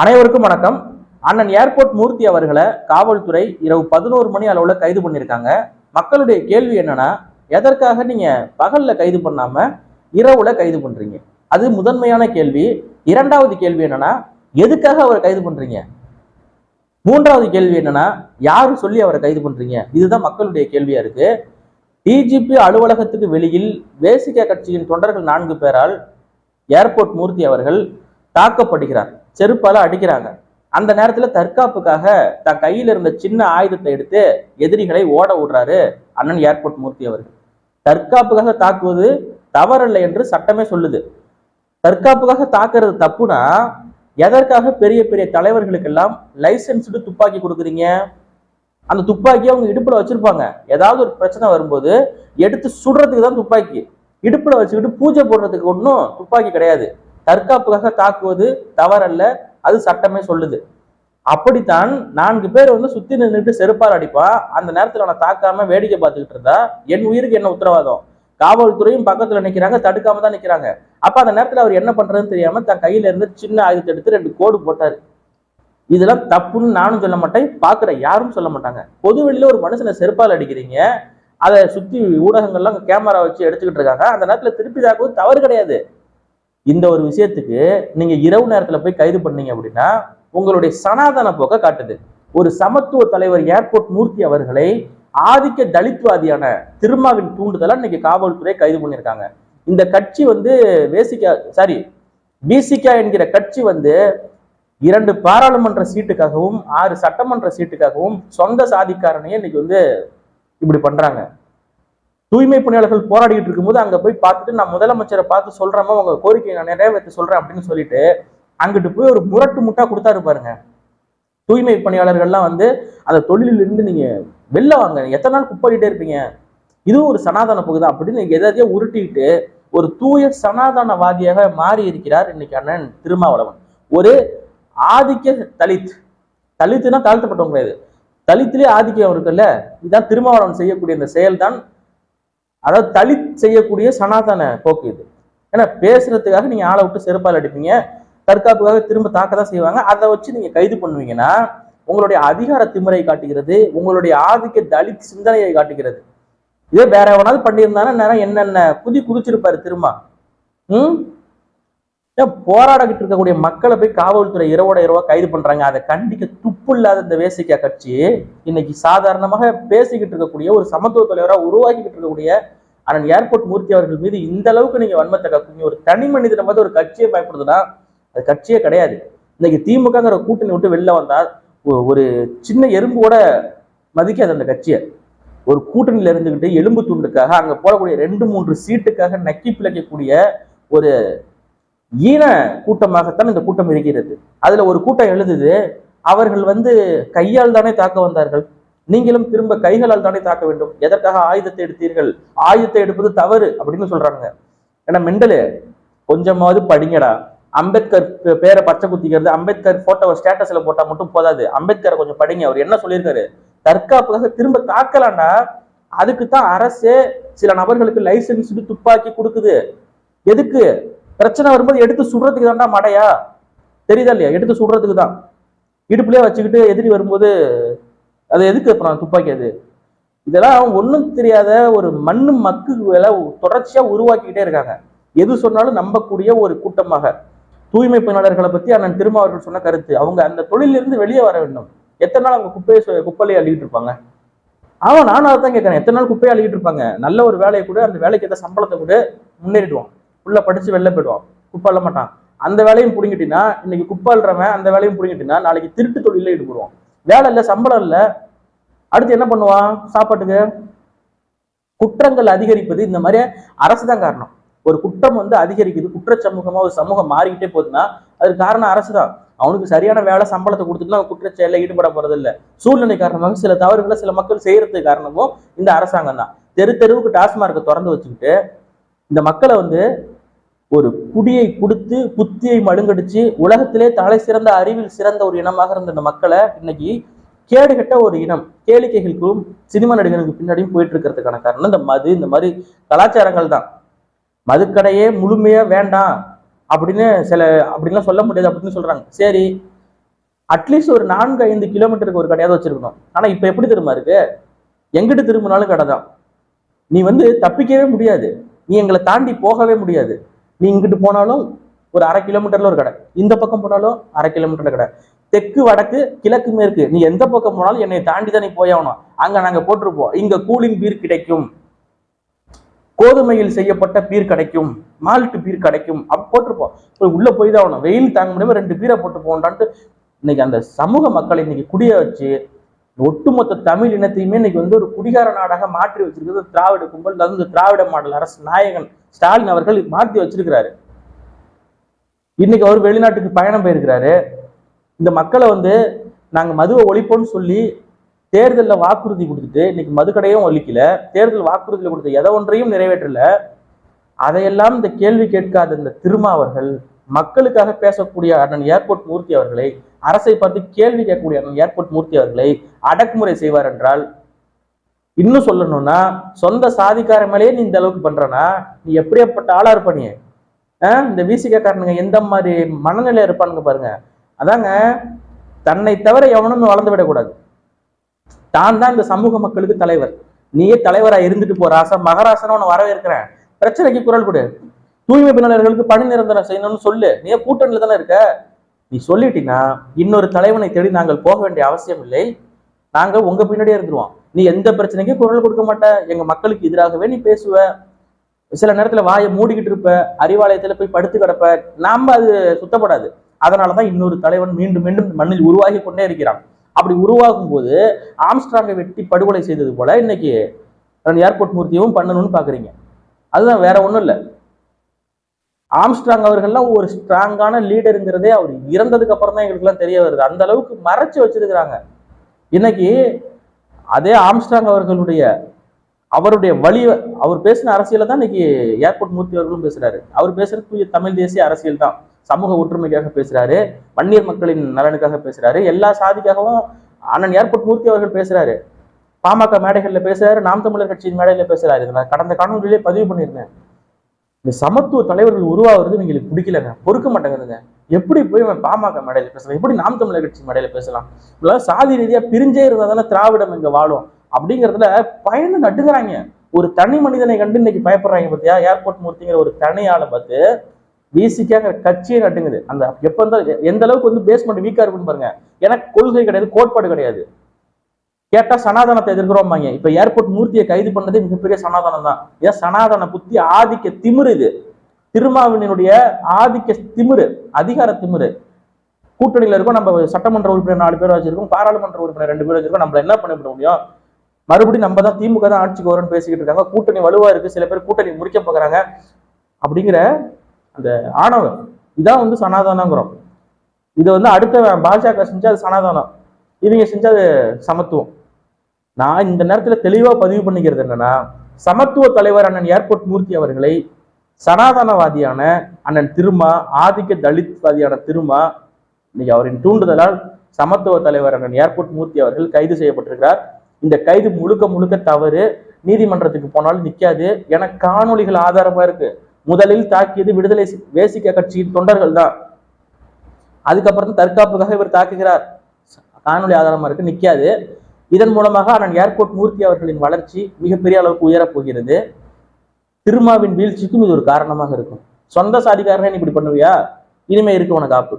அனைவருக்கும் வணக்கம். அண்ணன் ஏர்போர்ட் மூர்த்தி அவர்களை காவல்துறை இரவு பதினோரு மணி அளவுல கைது பண்ணியிருக்காங்க. மக்களுடைய கேள்வி என்னன்னா எதற்காக நீங்க பகல்ல கைது பண்ணாம இரவுல கைது பண்றீங்க? அது முதன்மையான கேள்வி. இரண்டாவது கேள்வி என்னன்னா எதுக்காக அவரை கைது பண்றீங்க? மூன்றாவது கேள்வி என்னன்னா யாரு சொல்லி அவரை கைது பண்றீங்க? இதுதான் மக்களுடைய கேள்வியா இருக்கு. டிஜிபி அலுவலகத்துக்கு வெளியில் தேசிக கட்சியின் தொண்டர்கள் நான்கு பேரால் ஏர்போர்ட் மூர்த்தி அவர்கள் தாக்கப்படுகிறார். செருப்பால அடிக்கிறாங்க. அந்த நேரத்துல தற்காப்புக்காக தன் கையில இருந்த சின்ன ஆயுதத்தை எடுத்து எதிரிகளை ஓட விடுறாரு அண்ணன் ஏர்போர்ட் மூர்த்தி அவர்கள். தற்காப்புக்காக தாக்குவது தவறில்லை என்று சட்டமே சொல்லுது. தற்காப்புக்காக தாக்குறது தப்புனா எதற்காக பெரிய பெரிய தலைவர்களுக்கெல்லாம் லைசன்ஸ்டு துப்பாக்கி கொடுக்குறீங்க? அந்த துப்பாக்கியை அவங்க இடுப்புல வச்சிருப்பாங்க. ஏதாவது ஒரு பிரச்சனை வரும்போது எடுத்து சுடுறதுக்கு தான் துப்பாக்கி. இடுப்புல வச்சுக்கிட்டு பூஜை போடுறதுக்கு ஒன்றும் துப்பாக்கி கிடையாது. தற்காப்புக்காக தாக்குவது தவறல்ல அது சட்டமே சொல்லுது. அப்படித்தான் நான்கு பேர் வந்து சுத்தி நின்றுட்டு செருப்பால் அடிப்பான் அந்த நேரத்தில் அவனை தாக்காம வேடிக்கை பார்த்துக்கிட்டு இருந்தா என் உயிருக்கு என்ன உத்தரவாதம்? காவல்துறையும் பக்கத்துல நிக்கிறாங்க தடுக்காம தான் நிக்கிறாங்க. அப்ப அந்த நேரத்துல அவர் என்ன பண்றதுன்னு தெரியாம தன் கையில இருந்து சின்ன ஆயுதத்தை எடுத்து ரெண்டு கோடு போட்டாரு. இதெல்லாம் தப்புன்னு நானும் சொல்ல மாட்டேன் பாக்குற யாரும் சொல்ல மாட்டாங்க. பொதுவெளியில ஒரு மனுஷனை செருப்பால் அடிக்கிறீங்க அதை சுத்தி ஊடகங்கள்லாம் கேமரா வச்சு எடுத்துக்கிட்டு இருக்காங்க அந்த நேரத்துல திருப்பி தாக்குவது தவறு கிடையாது. இந்த ஒரு விஷயத்துக்கு நீங்க இரவு நேரத்துல போய் கைது பண்ணீங்க அப்படின்னா உங்களுடைய சனாதன போக்க காட்டுது. ஒரு சமத்துவ தலைவர் ஏர்போர்ட் மூர்த்தி அவர்களை ஆதிக்க தலித்வாதியான திருமாவின் தூண்டுதலா இன்னைக்கு காவல்துறை கைது பண்ணியிருக்காங்க. இந்த கட்சி வந்து வேசிக்கா சாரி பிசிகா என்கிற கட்சி வந்து இரண்டு பாராளுமன்ற சீட்டுக்காகவும் ஆறு சட்டமன்ற சீட்டுக்காகவும் சொந்த சாதிக்காரனையே இன்னைக்கு வந்து இப்படி பண்றாங்க. தூய்மை பணியாளர்கள் போராடிட்டு இருக்கும்போது அங்கே போய் பார்த்துட்டு நான் முதலமைச்சரை பார்த்து சொல்றேமா உங்கள் கோரிக்கையை நான் நிறைவேற்ற சொல்கிறேன் அப்படின்னு சொல்லிட்டு அங்கிட்டு போய் ஒரு முரட்டு முட்டா கொடுத்தாரு பாருங்க. தூய்மை பணியாளர்கள்லாம் வந்து அந்த தொழிலில் இருந்து வெளில வாங்க. எத்தனை நாள் குப்பாடிட்டே இருப்பீங்க? இதுவும் ஒரு சனாதன பகுதி? அப்படின்னு நீங்கள் எதையோ உருட்டிட்டு ஒரு தூய சனாதனவாதியாக மாறி இருக்கிறார் இன்னைக்கு அண்ணன் திருமாவளவன். ஒரு ஆதிக்க தலித். தலித்துனா தாழ்த்தப்பட்டவங்க கிடையாது தலித்திலே ஆதிக்கம் இருக்குல்ல இதுதான் திருமாவளவன் செய்யக்கூடிய இந்த செயல்தான். அதாவது தலித் செய்யக்கூடிய சனாதன போக்கு இது. ஏன்னா பேசுறதுக்காக நீங்க ஆளை விட்டு செருப்பால் அடிப்பீங்க தற்காப்புக்காக திரும்ப தாக்க தான் செய்வாங்க. அதை வச்சு நீங்க கைது பண்ணுவீங்கன்னா உங்களுடைய அதிகார திமுறை காட்டுகிறது உங்களுடைய ஆதிக்க தலித் சிந்தனையை காட்டுகிறது. இதே வேற எவனாவது பண்ணியிருந்தானா நேரம் என்னென்ன குதி குதிச்சிருப்பாரு திரும்ப. ம்? போராடிக்கிட்டு இருக்கக்கூடிய மக்களை போய் காவல்துறை இரவோட இரவா கைது பண்றாங்க? அதை கண்டிக்க துப்பு இல்லாத இந்த வேசிக்கா கட்சி இன்னைக்கு சாதாரணமாக பேசிக்கிட்டு இருக்கக்கூடிய ஒரு சமத்துவ தலைவராக உருவாக்கிக்கிட்டு இருக்கக்கூடிய அண்ணன் ஏர்போர்ட் மூர்த்தி அவர்கள் மீது இந்த அளவுக்கு நீங்க வன்மத்தை கக்குங்க ஒரு தனி மனிதனை பார்த்து ஒரு கட்சியை பயப்படுதுன்னா அது கட்சியே கிடையாது. இன்னைக்கு திமுகங்கிற கூட்டணி விட்டு வெளில வந்தா ஒரு சின்ன எறும்பு கூட மதிக்காது அந்த கட்சியை. ஒரு கூட்டணியில இருந்துகிட்டு எலும்பு துண்டுக்காக அங்க போடக்கூடிய ரெண்டு மூன்று சீட்டுக்காக நக்கி பிழைக்கக்கூடிய ஒரு ஈன கூட்டமாகத்தான் இந்த கூட்டம் இருக்கிறது. அதுல ஒரு கூட்டம் எழுதுது அவர்கள் வந்து கையால் தானே தாக்க வந்தார்கள். நீங்களும் திரும்ப கைகளால் தானே தாக்க வேண்டும். எதற்காக ஆயுதத்தை எடுத்தீர்கள்? ஆயுதத்தை எடுப்பது தவறு அப்படின்னு சொல்றாங்க. ஏன்னா மெண்டலு கொஞ்சமாவது படிங்கடா. அம்பேத்கர் பேரை பச்சை குத்திக்கிறது அம்பேத்கர் போட்டோவை ஸ்டேட்டஸ்ல போட்டா மட்டும் போதாது. அம்பேத்கரை கொஞ்சம் படிங்க அவர் என்ன சொல்லியிருக்காரு? தற்காப்புக்காக திரும்ப தாக்கலாம்டா. அதுக்கு தான் அரசே சில நபர்களுக்கு லைசன்ஸ் துப்பாக்கி கொடுக்குது. எதுக்கு? பிரச்சனை வரும்போது எடுத்து சுடுறதுக்கு தான்டா மடையா? தெரியுதா இல்லையா? எடுத்து சுடுறதுக்கு தான். இடுப்புலயே வச்சுக்கிட்டு எதிரி வரும்போது அது எதுக்கு அப்புறம் துப்பாக்கி அது? இதெல்லாம் ஒண்ணும் தெரியாத ஒரு மண்ணு மக்கு வேலை தொடர்ச்சியா உருவாக்கிக்கிட்டே இருக்காங்க. எது சொன்னாலும் நம்பக்கூடிய ஒரு கூட்டமாக. தூய்மை பணியாளர்களை பத்தி அண்ணன் திருமாவர்கள் சொன்ன கருத்து. அவங்க அந்த தொழிலிருந்து வெளியே வர வேண்டும். எத்தனை நாள் அவங்க குப்பையை குப்பையிலே அள்ளிட்டு இருப்பாங்க? ஆமா நானும் அதான் கேட்கறேன். எத்தனை நாள் குப்பையை அள்ளிட்டு இருப்பாங்க? நல்ல ஒரு வேலையை கூட அந்த வேலைக்கு ஏற்ற சம்பளத்தை கூட முன்னேறிடுவான். உள்ள படிச்சு வெளில போயிடுவான். குப்பால மாட்டான். அந்த வேலையும் பிடிங்கிட்டினா இன்னைக்கு குப்பை அந்த வேலையும் பிடிங்கிட்டினா நாளைக்கு திருட்டு தொழில ஈடுபடுவான். வேலை இல்லை சம்பளம் இல்லை. அடுத்து என்ன பண்ணுவான்? சாப்பாட்டுக்கு? குற்றங்கள் அதிகரிப்பது இந்த மாதிரி அரசு தான் காரணம். ஒரு குற்றம் வந்து அதிகரிக்குது குற்ற சமூகமா ஒரு சமூகம் மாறிக்கிட்டே போகுதுன்னா அதுக்கு காரணம் அரசு தான். அவனுக்கு சரியான வேலை சம்பளத்தை கொடுத்துட்டு அவன் செயலில் ஈடுபட போறது இல்லை. சூழ்நிலை காரணமாக சில தவறுகளை சில மக்கள் செய்யறதுக்கு காரணமும் இந்த அரசாங்கம் தான். தெரு தெருவுக்கு டாஸ்மார்க்கை திறந்து வச்சுக்கிட்டு இந்த மக்களை வந்து ஒரு குடியை கொடுத்து புத்தியை மழுங்கடிச்சு உலகத்திலே தலை சிறந்த அறிவில் சிறந்த ஒரு இனமாக இருந்த இந்த மக்களை இன்னைக்கு கேடுகட்ட ஒரு இனம் கேளிக்கைகளுக்கும் சினிமா நடிகர்களுக்கு பின்னாடியும் போயிட்டு இருக்கிறதுக்கான காரணம் இந்த மது இந்த மாதிரி கலாச்சாரங்கள் தான். மதுக்கடையே முழுமையா வேண்டாம் அப்படின்னு சில அப்படின்லாம் சொல்ல முடியாது அப்படின்னு சொல்றாங்க. சரி அட்லீஸ்ட் ஒரு நான்கு ஐந்து கிலோமீட்டருக்கு ஒரு கடையாவது வச்சிருக்கணும். ஆனா இப்ப எப்படி திரும்ப இருக்கு? எங்கிட்டு திரும்பினாலும் கடை தான். நீ வந்து தப்பிக்கவே முடியாது. நீ எங்களை தாண்டி போகவே முடியாது. நீ இங்கிட்டு போனாலும் ஒரு அரை கிலோமீட்டர்ல ஒரு கடை. இந்த பக்கம் போனாலும் அரை கிலோமீட்டர்ல கடை. தெற்கு வடக்கு கிழக்கு மேற்கு. நீ எந்த பக்கம் போனாலும் என்னை தாண்டி தான் நீ போயாகணும் அங்க நாங்க போட்டிருப்போம். இங்க கூலிங் பீர் கிடைக்கும். கோதுமையில் செய்யப்பட்ட பீர் கிடைக்கும். மால்ட் பீர் கிடைக்கும். அப்ப போட்டிருப்போம். உள்ள போய் தான் ஆகணும். வெயில் தாங்க முடியாம ரெண்டு பீரை போட்டு போகண்டான்ட்டு இன்னைக்கு அந்த சமூக மக்களை இன்னைக்கு குடிய வச்சு ஒட்டுமொத்த தமிழ் இனத்தையுமே இன்னைக்கு வந்து ஒரு குடிகார நாடாக மாற்றி வச்சிருக்கிறது திராவிட கும்பல் அதாவது திராவிட மாடல் அரசு நாயகன் ஸ்டாலின் அவர்கள் மாற்றி வச்சிருக்கிறாரு. இன்னைக்கு அவர் வெளிநாட்டுக்கு பயணம் போயிருக்கிறாரு. இந்த மக்களை வந்து நாங்க மதுவை ஒழிப்போம்னு சொல்லி தேர்தலில் வாக்குறுதி கொடுத்துட்டு இன்னைக்கு மதுக்கடையும் ஒழிக்கல. தேர்தல் வாக்குறுதியில் கொடுத்த எதை ஒன்றையும் நிறைவேற்றல. அதையெல்லாம் இந்த கேள்வி கேட்காத இந்த திருமா அவர்கள் மக்களுக்காக பேசக்கூடிய அண்ணன் ஏர்போர்ட் மூர்த்தி அவர்களை அரசை பார்த்து கேள்வி கேட்கக்கூடிய அண்ணன் ஏர்போர்ட் மூர்த்தி அவர்களை அடக்குமுறை செய்வார் என்றால் இன்னும் சொல்லணும்னா சொந்த சாதிக்கார மேலேயே நீ இந்த அளவுக்கு பண்றனா நீ எப்படியாப்பட்ட ஆளா இருப்ப நீ? ஆஹ் இந்த வீசிக்காரனுங்க எந்த மாதிரி மனநிலையில இருப்பானுங்க பாருங்க. அதாங்க தன்னை தவிர எவனும் வளர்ந்து விடக்கூடாது. தான் தான் இந்த சமூக மக்களுக்கு தலைவர். நீயே தலைவரா இருந்துட்டு போற ஆசை மகராசன உன வரவேற்கிறேன். பிரச்சனைக்கு குரல் கொடு. தூய்மை பணியாளர்களுக்கு பணி நிரந்தரம் செய்யணும்னு சொல்லு. நீ கூட்டணியில தானே இருக்க? நீ சொல்லிட்டீங்கன்னா இன்னொரு தலைவனை தேடி நாங்கள் போக வேண்டிய அவசியம் இல்லை. நாங்க உங்க பின்னாடியே இருந்துருவோம். நீ எந்த பிரச்சனைக்கும் குரல் கொடுக்க மாட்ட. எங்க மக்களுக்கு எதிராகவே நீ பேசுவ. சில நேரத்துல வாயை மூடிக்கிட்டு இருப்ப. அறிவாலயத்துல போய் படுத்து கிடப்ப. நாம அது சுத்தப்படாது. அதனாலதான் இன்னொரு தலைவன் மீண்டும் மீண்டும் மண்ணில் உருவாகி கொண்டே இருக்கிறான். அப்படி உருவாகும் போது ஆம்ஸ்ட்ராங்கை வெட்டி படுகொலை செய்தது போல இன்னைக்கு ஏர்போர்ட் மூர்த்தியும் பண்ணணும்னு பாக்குறீங்க. அதுதான் வேற ஒண்ணும் இல்லை. ஆம்ஸ்ட்ராங் அவர்கள்லாம் ஒரு ஸ்ட்ராங்கான லீடருங்கிறதே அவர் இறந்ததுக்கு அப்புறம் தான் எங்களுக்குலாம் தெரிய வருது. அந்த அளவுக்கு மறைச்சு வச்சிருக்கிறாங்க. இன்னைக்கு அதே ஆம்ஸ்டாங் அவர்களுடைய அவருடைய வழி அவர் பேசின அரசியலை தான் இன்னைக்கு ஏர்போர்ட் மூர்த்தி அவர்களும் பேசுறாரு. அவர் பேசுறது தூய தமிழ் தேசிய அரசியல் தான். சமூக ஒற்றுமைக்காக பேசுறாரு வன்னியர் மக்களின் நலனுக்காக பேசுறாரு எல்லா சாதிக்காகவும் அண்ணன் ஏர்போர்ட் மூர்த்தி அவர்கள் பேசுறாரு. பாமக மேடைகளில் பேசுறாரு நாம் தமிழர் கட்சியின் மேடையில பேசுறாரு. நான் கடந்த காணொலியிலே பதிவு பண்ணியிருந்தேன். இந்த சமத்துவ தலைவர்கள் உருவாகிறது எங்களுக்கு பிடிக்கலங்க பொறுக்க மாட்டேங்குதுங்க. எப்படி போய் இவன் பாமக மேடையில் பேசலாம்? எப்படி நாம் தமிழர் கட்சி மேடையில் பேசலாம்? இவ்வளவு சாதி ரீதியாக பிரிஞ்சே இருந்தால் தானே திராவிடம் இங்கே வாழும். அப்படிங்கிறதுல பயந்து நட்டுக்கிறாங்க ஒரு தனி மனிதனை கண்டு இன்னைக்கு பயப்படுறாங்க பார்த்தியா ஏர்போர்ட் மூர்த்திங்கிற ஒரு தனி பார்த்து விசிக்காங்கிற கட்சியே நட்டுங்குது அந்த எப்போ இருந்தாலும் எந்த அளவுக்கு வந்து பேஸ்மெண்ட் வீக்காக இருக்குன்னு பாருங்க. எனக்கு கொள்கை கிடையாது கோட்பாடு கிடையாது. கேட்டா சனாதனத்தை எதிர்க்கிறோம்பாங்க. இப்ப ஏர்போர்ட் மூர்த்தியை கைது பண்ணதே மிகப்பெரிய சனாதனம் தான் ஏன் சனாதன புத்தி ஆதிக்க திமிரு இது. திருமாவினுடைய ஆதிக்க திமிரு அதிகார திமிரு. கூட்டணியில இருக்கோம் நம்ம சட்டமன்ற உறுப்பினர் நாலு பேர் வச்சிருக்கோம் பாராளுமன்ற உறுப்பினர் ரெண்டு பேர் வச்சிருக்கோம் நம்மள என்ன பண்ண முடியும்? மறுபடியும் நம்ம தான் திமுக தான் ஆட்சிக்கு வரும்னு பேசிக்கிட்டு இருக்காங்க. கூட்டணி வலுவா இருக்கு சில பேர் கூட்டணி முடிக்க போகிறாங்க அப்படிங்கிற அந்த ஆணவம் இதான் வந்து சனாதானங்கிறோம். இதை வந்து அடுத்த பாஜக செஞ்சா அது சனாதனம். இவங்க செஞ்சா அது சமத்துவம். நான் இந்த நேரத்துல தெளிவா பதிவு பண்ணிக்கிறது என்னன்னா சமத்துவ தலைவர் அண்ணன் ஏர்போர்ட் மூர்த்தி அவர்களை சனாதனவாதியான அண்ணன் திருமா ஆதிக்க தலித்வாதியான திருமா இன்னைக்கு அவரின் தூண்டுதலால் சமத்துவ தலைவர் அண்ணன் ஏர்போர்ட் மூர்த்தி அவர்கள் கைது செய்யப்பட்டிருக்கிறார். இந்த கைது முழுக்க முழுக்க தவறு. நீதிமன்றத்துக்கு போனாலும் நிற்காது என காணொலிகள் ஆதாரமா இருக்கு. முதலில் தாக்கியது விடுதலை வேசிக்க கட்சியின் தொண்டர்கள் தான். அதுக்கப்புறம் தான் தற்காப்புக்காக இவர் தாக்குகிறார். காணொளி ஆதாரமா இருக்கு நிற்காது இதன் மூலமாக அண்ணன் ஏர்போர்ட் மூர்த்தி அவர்களின் வளர்ச்சி மிகப்பெரிய அளவுக்கு உயரப் போகிறது. திருமாவின் வீழ்ச்சிக்கும் இது ஒரு காரணமாக இருக்கும். சொந்த சாதிக்காரனே நீ இப்படி பண்ணுவியா? இனிமே இருக்கு உனக்கு ஆப்பு.